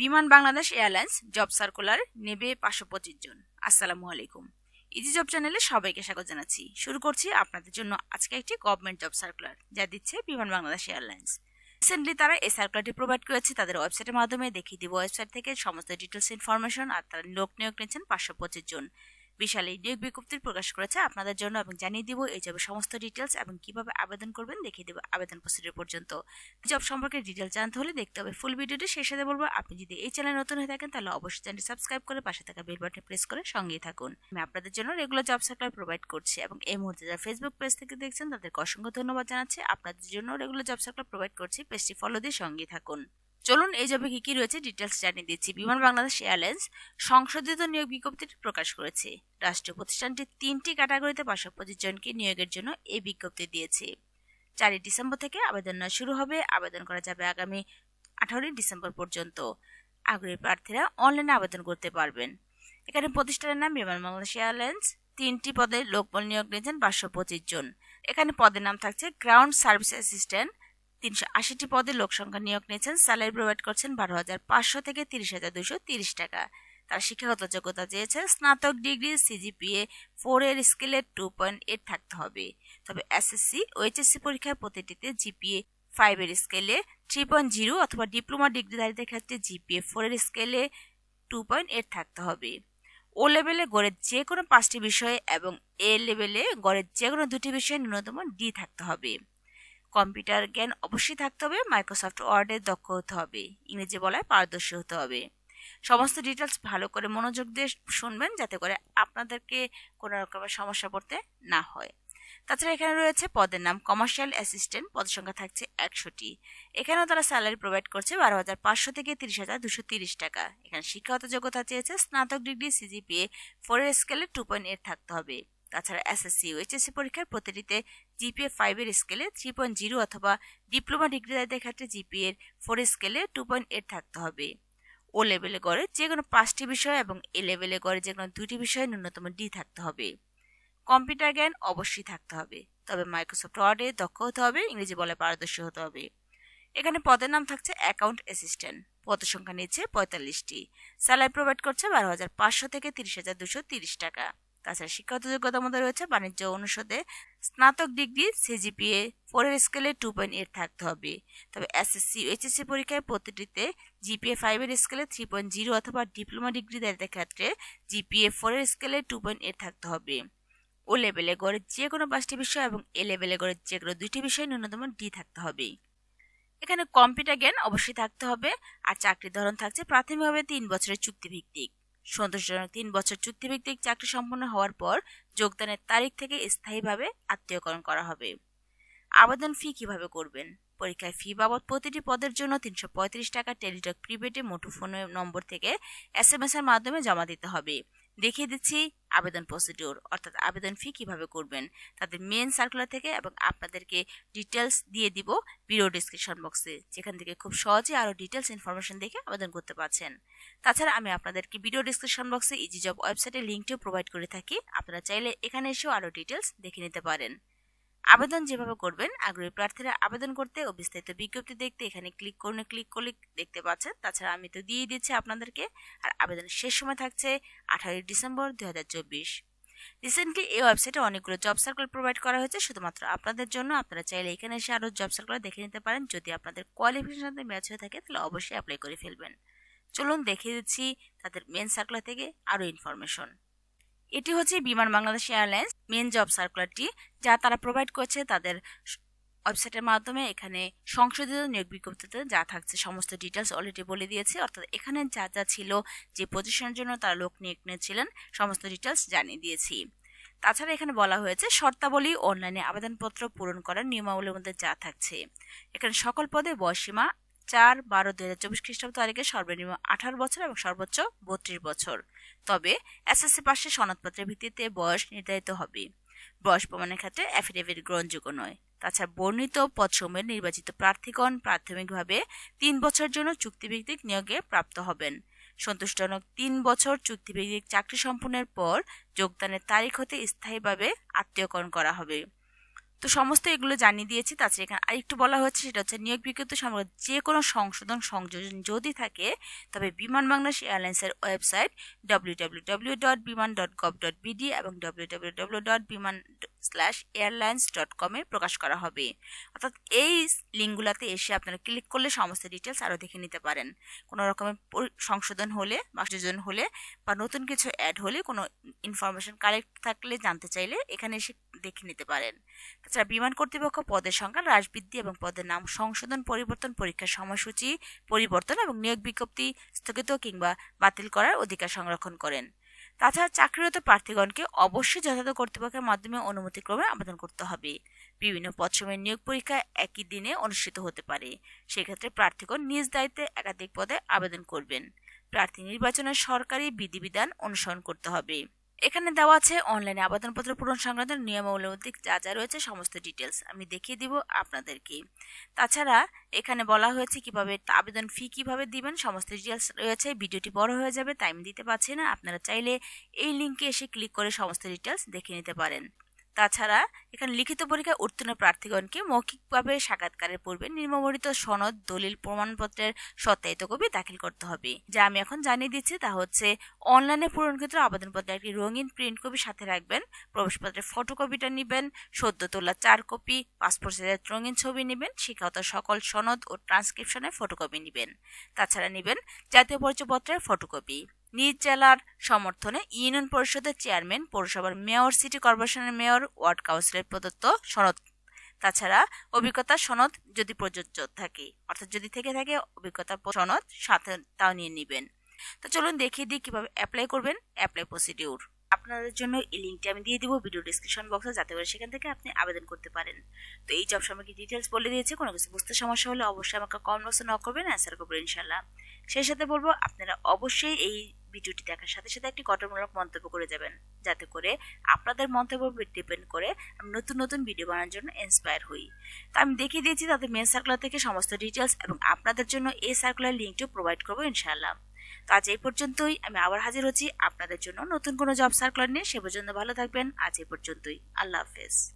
বিমান Bangladesh airlines job circular নেবে পাঁচশো পঁচিশ জন। আসসালামু আলাইকুম। ইজি জব চ্যানেলে সবাইকে স্বাগত জানাচ্ছি। শুরু করছি আপনাদের জন্য আজকে একটি গভর্নমেন্ট জব সার্কুলার, যা দিচ্ছে বিমান বাংলাদেশ এয়ারলাইন্স। রিসেন্টলি তারা এই সার্কুলারটি প্রোভাইড করেছে, তাদের ওয়েবসাইটের মাধ্যমে দেখিয়ে দিব। ওয়েবসাইট থেকে সমস্ত ডিটেলস ইনফরমেশন আর তারা লোক নিয়োগ নিয়েছেন পাঁচশো পঁচিশ জন। বিশাল এই নিয়োগ বিজ্ঞপ্তি প্রকাশ করেছে। আপনাদের জন্য এবং জানিয়ে দিব এই জবের সমস্ত ডিটেলস এবং কীভাবে আবেদন করবেন, দেখিয়ে দেবো আবেদন প্রসিডিউর পর্যন্ত। জব সম্পর্কে ডিটেলস জানতে হলে দেখতে হবে ফুল ভিডিওটি শেষ সাথে বলব। আপনি যদি এই চ্যানেল নতুন হয়ে থাকেন, তাহলে অবশ্যই চ্যানেলটি সাবস্ক্রাইব করে পাশে থাকা বেল বাটনে প্রেস করে সঙ্গেই থাকুন। আমি আপনাদের জন্য রেগুলার জব সার্কুলার প্রোভাইড করছি এবং এই মুহূর্তে যারা ফেসবুক পেজ থেকে দেখছেন, তাদেরকে অসংখ্য ধন্যবাদ জানাচ্ছি। আপনাদের জন্য রেগুলার জব সার্কুলার প্রোভাইড করছি। পেজটি ফলো দিয়ে সঙ্গেই থাকুন। চলুন এই জবে কি কি রয়েছে ডিটেলস জানিয়ে দিচ্ছি। বিমান বাংলাদেশ এয়ারলাইন্স সংশোধিত নিয়োগ বিজ্ঞপ্তিটি প্রকাশ করেছে। রাষ্ট্রীয় প্রতিষ্ঠানটি তিনটি ক্যাটাগরিতে পাঁচশো পঁচিশ জনকে নিয়োগের জন্য এই বিজ্ঞপ্তি দিয়েছে। চারই ডিসেম্বর থেকে আবেদন শুরু হবে। আবেদন করা যাবে আগামী আঠারোই ডিসেম্বর পর্যন্ত। আগ্রহী প্রার্থীরা অনলাইনে আবেদন করতে পারবেন। এখানে প্রতিষ্ঠানের নাম বিমান বাংলাদেশ এয়ারলাইন্স। তিনটি পদে লোকবল নিয়োগ নিয়েছেন পাঁচশো পঁচিশ জন। এখানে পদের নাম থাকছে গ্রাউন্ড সার্ভিস অ্যাসিস্ট্যান্ট। তিনশো আশিটি পদে লোক সংখ্যা নিয়োগ নিয়েছেন। স্যালারি প্রোভাইড করছেন বারো হাজার পাঁচশো থেকে তিরিশ হাজার দুশো তিরিশ টাকা। তার শিক্ষাগত যোগ্যতা চেয়েছে স্নাতক ডিগ্রি, সিজিপিএ ফোর এর স্কেলে টু পয়েন্ট এইট থাকতে হবে। তবে এসএসসি ও এইচএসসি পরীক্ষায় প্রতিটিতে জিপিএ ফাইভ এর স্কেলে থ্রি পয়েন্ট জিরো অথবা ডিপ্লোমা ডিগ্রিধারীদের ক্ষেত্রে জিপিএ ফোর এর স্কেলে টু পয়েন্ট এইট থাকতে হবে। ও লেভেলে গড়ের যে কোনো পাঁচটি বিষয়ে এবং এ লেভেলে গড়ের যে কোনো দুটি বিষয়ে ন্যূনতম ডি থাকতে হবে। কম্পিউটার জ্ঞান অবশ্যই থাকতে হবে, মাইক্রোসফট ওয়ার্ডে দক্ষ হতে হবে, ইংরেজি বলায় পারদর্শী হতে হবে। সমস্ত ডিটেলস ভালো করে মনোযোগ দিয়ে শুনবেন যাতে করে আপনাদেরকে কোনো রকমের সমস্যা পড়তে না হয়। তাছাড়া এখানে রয়েছে পদের নাম কমার্শিয়াল অ্যাসিস্ট্যান্ট পদের সংখ্যা থাকছে একশোটি। এখানেও তারা স্যালারি প্রোভাইড করছে বারো হাজার পাঁচশো থেকে তিরিশ হাজার দুশো তিরিশ টাকা। এখানে শিক্ষাগত যোগ্যতা চেয়েছে, স্নাতক ডিগ্রি সিজিপিএ ফোরের স্কেলে টু পয়েন্ট এইট থাকতে হবে। তাছাড়া এসএসসি ও এইচএসসি পরীক্ষার প্রতিটিতে জিপিএ ফাইভের স্কেলে থ্রি পয়েন্ট জিরো অথবা ডিপ্লোমা ডিগ্রিদারদের ক্ষেত্রে জিপিএর ফোর স্কেলে টু পয়েন্ট এইট থাকতে হবে। ও লেভেলে গড়ে যে কোনো পাঁচটি বিষয় এবং এ লেভেলে গড়ে যে কোনো দুটি বিষয়ে ন্যূনতম ডি থাকতে হবে। কম্পিউটার জ্ঞান অবশ্যই থাকতে হবে, তবে মাইক্রোসফট ওয়ার্ডে দক্ষ হতে হবে, ইংরেজি বলে পারদর্শী হতে হবে। এখানে পদের নাম থাকছে অ্যাকাউন্ট অ্যাসিস্ট্যান্ট পদ সংখ্যা নিচ্ছে পঁয়তাল্লিশটি। স্যালারি প্রোভাইড করছে বারো হাজার পাঁচশো থেকে তিরিশ হাজার দুশো তিরিশ টাকা। তাছাড়া শিক্ষাগত যোগ্যতার মধ্যে রয়েছে বাণিজ্য অনুষদে স্নাতক ডিগ্রি সিজিপিএ ফোরের স্কেলে টু পয়েন্ট এইট থাকতে হবে। তবে এসএসসি এইচএসসি পরীক্ষায় প্রতিটিতে জিপিএ ফাইভের স্কেলে থ্রি পয়েন্ট জিরো অথবা ডিপ্লোমা ডিগ্রি দায়িত্বের ক্ষেত্রে জিপিএ ফোরের স্কেলে টু পয়েন্ট এইট থাকতে হবে। ও লেভেলে গড়ে যে কোনো পাঁচটি বিষয় এবং এ লেভেলে গড়ে যে কোনো দুইটি বিষয় ন্যূনতম ডি থাকতে হবে। এখানে কম্পিউটার জ্ঞান অবশ্যই থাকতে হবে আর চাকরির ধরন থাকছে প্রাথমিকভাবে তিন বছরের চুক্তিভিত্তিক। সন্তোষজনক তিন বছর চুক্তিভিত্তিক চাকরি সম্পন্ন হওয়ার পর যোগদানের তারিখ থেকে স্থায়ীভাবে আত্মীয়করণ করা হবে। আবেদন ফি কীভাবে করবেন? পরীক্ষায় ফি বাবদ প্রতিটি পদের জন্য তিনশো পঁয়ত্রিশ টাকা টেলিটক প্রিপেডে মুঠোফোন নম্বর থেকে এস এম এস এর মাধ্যমে জমা দিতে হবে। দেখিয়ে দিচ্ছি আবেদন প্রসিডিওর অর্থাৎ আবেদন ফি কীভাবে করবেন। তাদের মেন সার্কুলার থেকে এবং আপনাদেরকে ডিটেলস দিয়ে দিব ভিডিও ডিসক্রিপশন বক্সে যেখান থেকে খুব সহজে আরও ডিটেলস ইনফরমেশন দেখে আবেদন করতে পারছেন। তাছাড়া আমি আপনাদেরকে ভিডিও ডিসক্রিপশন বক্সে ইজি জব ওয়েবসাইটের লিঙ্কটিও প্রোভাইড করে থাকি। আপনারা চাইলে এখানে এসেও আরও ডিটেলস দেখে নিতে পারেন। আবেদন যেভাবে করবেন, আগ্রহী প্রার্থীরা আবেদন করতে ও বিস্তারিত বিজ্ঞপ্তি দেখতে এখানে ক্লিক করুন। ক্লিক করলে দেখতে পাচ্ছেন, তাছাড়া আমি তো দিয়ে দিচ্ছি আপনাদেরকে। আর আবেদনের শেষ সময় থাকছে আঠারোই ডিসেম্বর দু হাজার চব্বিশ। রিসেন্টলি এই ওয়েবসাইটে অনেকগুলো জব সার্কুলার প্রোভাইড করা হয়েছে। শুধুমাত্র আপনাদের জন্য আপনারা চাইলে এখানে এসে আরও জব সার্কুলার দেখে নিতে পারেন। যদি আপনাদের কোয়ালিফিকেশন ম্যাচ হয়ে থাকে, তাহলে অবশ্যই অ্যাপ্লাই করে ফেলবেন। চলুন দেখিয়ে দিচ্ছি তাদের মেন সার্কুলার থেকে আরও ইনফরমেশন এটি হচ্ছে বিমান বাংলাদেশ এয়ারলাইন্স মেন জব সার্কুলারটি, যা তারা প্রোভাইড করছে তাদের ওয়েবসাইটের মাধ্যমে। এখানে সংশোধিত নিয়োগ বিজ্ঞপ্তিতে যা থাকছে, সমস্ত ডিটেলস অলরেডি বলে দিয়েছে। অর্থাৎ এখানে যা যা ছিল, যে পজিশনের জন্য তারা লোক নিয়োগ নিয়েছিলেন, সমস্ত ডিটেলস জানিয়ে দিয়েছি। তাছাড়া এখানে বলা হয়েছে, শর্তাবলী অনলাইনে আবেদনপত্র পূরণ করার নিয়মাবলীর মধ্যে যা থাকছে। এখানে সকল পদে বয়সীমা চার বারো দুই হাজার চব্বিশ খ্রিস্টাব্দ তারিখে সর্বনিম্ন আঠারো বছর এবং সর্বোচ্চ বত্রিশ বছর। তবে এসএসসি পাশে সনদপত্রের ভিত্তিতে বয়স নির্ধারিত হবে। বয়স প্রমাণের ক্ষেত্রে অ্যাফিডেভিট গ্রহণযোগ্য নয়। তাছাড়া বর্ণিত পদসমূহের নির্বাচিত প্রার্থীগণ প্রাথমিকভাবে তিন বছর জন্য চুক্তিভিত্তিক নিয়োগে প্রাপ্ত হবেন। সন্তোষজনক তিন বছর চুক্তিভিত্তিক চাকরি সম্পূর্ণের পর যোগদানের তারিখ হতে স্থায়ীভাবে আত্মীয়করণ করা হবে। তো সমস্ত এগুলো জানিয়ে দিয়েছি, তাছাড়া এখানে আরেকটু বলা হচ্ছে, সেটা হচ্ছে নিয়োগ বিজ্ঞপ্তি সম্পর্কে যে কোনো সংশোধন সংযোজন যদি থাকে, তবে বিমান বাংলাদেশ এয়ারলাইন্সের website W dot Biman dot gov dot BD এবং W dot Biman slash airlines dot কমে প্রকাশ করা হবে। অর্থাৎ এই লিঙ্কগুলোতে এসে আপনারা ক্লিক করলে সমস্ত ডিটেলস আরও দেখে নিতে পারেন। কোনো রকমের সংশোধন হলে বা সংযোজন হলে বা নতুন কিছু অ্যাড হলে কোনো ইনফরমেশন কালেক্ট থাকলে জানতে চাইলে এখানে এসে দেখে নিতে পারেন। তাছাড়া বিমান কর্তৃপক্ষ পদের সংখ্যা হ্রাস বৃদ্ধি এবং পদের নাম, সংশোধন, পরিবর্তন, পরীক্ষার সময়সূচি, পরিবর্তন এবং নিয়োগ বিজ্ঞপ্তি স্থগিত কিংবা বাতিল করার অধিকার সংরক্ষণ করেন। তাছাড়া চাকরিরত প্রার্থীগণকে অবশ্যই যথাযথ কর্তৃপক্ষের মাধ্যমে অনুমতিক্রমে আবেদন করতে হবে। বিভিন্ন পদসমূহের নিয়োগ পরীক্ষা একই দিনে অনুষ্ঠিত হতে পারে। সেক্ষেত্রে প্রার্থীগণ নিজ দায়িত্বে একাধিক পদে আবেদন করবেন। প্রার্থী নির্বাচনে সরকারি বিধিবিধান অনুসরণ করতে হবে। এখানে দেওয়া আছে অনলাইনে আবেদনপত্র পূরণ সংক্রান্ত নিয়মাবলী যা যা রয়েছে সমস্ত ডিটেলস আমি দেখিয়ে দিব আপনাদেরকে। তাছাড়া এখানে বলা হয়েছে কীভাবে আবেদন ফি কীভাবে দিবেন, সমস্ত ডিটেলস রয়েছে, ভিডিওটি বড় হয়ে যাবে, তাই আমি দিতে পারছি না। আপনারা চাইলে এই লিঙ্কে এসে ক্লিক করে সমস্ত ডিটেলস দেখে নিতে পারেন। তাছাড়া এখানে লিখিত পরীক্ষায় উত্তীর্ণ প্রার্থীগণকে মৌখিকভাবে সাক্ষাৎকারের পূর্বে নিম্নবর্ণিত সনদ, দলিল, প্রমাণপত্রের সত্যায়িত কপি দাখিল করতে হবে। যা আমি এখন জানিয়ে দিচ্ছি তা হচ্ছে অনলাইনে পূরণ পূরণকৃত আবেদনপত্রে একটি রঙিন প্রিন্ট কপি সাথে রাখবেন প্রবেশপত্রের ফটোকপিটা নেবেন, সদ্য তোলা চার কপি, পাসপোর্ট সাইজের রঙিন ছবি নেবেন, শিক্ষাগত সকল সনদ ও ট্রান্সক্রিপশনের ফটোকপি নেবেন। তাছাড়া নেবেন জাতীয় পরিচয়পত্রের ফটোকপি। নিজ জেলার সমর্থনে ইউনিয়ন পরিষদের চেয়ারম্যান, পৌরসভার মেয়র, সিটি কর্পোরেশনের মেয়র, ওয়ার্ড কাউন্সিলের প্রদত্ত সনদ। তাছাড়া অভিজ্ঞতা সনদ যদি প্রযোজ্য থাকে, অর্থাৎ যদি থেকে থাকে, অভিজ্ঞতা সনদ সাথে তাও নিয়ে নেবেন। তো চলুন দেখিয়ে দিই কীভাবে অ্যাপ্লাই করবেন অ্যাপ্লাই প্রসিডিউর আপনাদের জন্য এই লিঙ্কটি আমি দিয়ে দিব ভিডিও ডিসক্রিপশন বক্সে যাতে করে সেখান থেকে আপনি আবেদন করতে পারেন। তো এই জব সম্পর্কে ডিটেলস বলে দিয়েছে, কোনো কিছু বুঝতে সমস্যা হলে অবশ্যই আমাকে কমেন্ট বক্সে নক করবেন অ্যান্সার করব ইনশাল্লাহ সেই সাথে বলব, আপনারা অবশ্যই এই ভিডিওটি দেখার সাথে সাথে একটি গঠনমূলক মন্তব্য করে যাবেন। যাতে করে আপনাদের মন্তব্য ডিপেন্ড করে আমি নতুন নতুন ভিডিও বানানোর জন্য ইন্সপায়ার হই। তো আমি দেখিয়ে দিয়েছি তাদের মেন সার্কুলার থেকে সমস্ত ডিটেলস এবং আপনাদের জন্য এই সার্কুলার লিঙ্কটিও প্রোভাইড করব ইনশাআল্লাহ। তো আজ এই পর্যন্তই। আমি আবার হাজির হচ্ছি আপনাদের জন্য নতুন কোনো জব সার্কুলার নিয়ে। সে পর্যন্ত ভালো থাকবেন। আজ এই পর্যন্তই। আল্লাহ হাফেজ।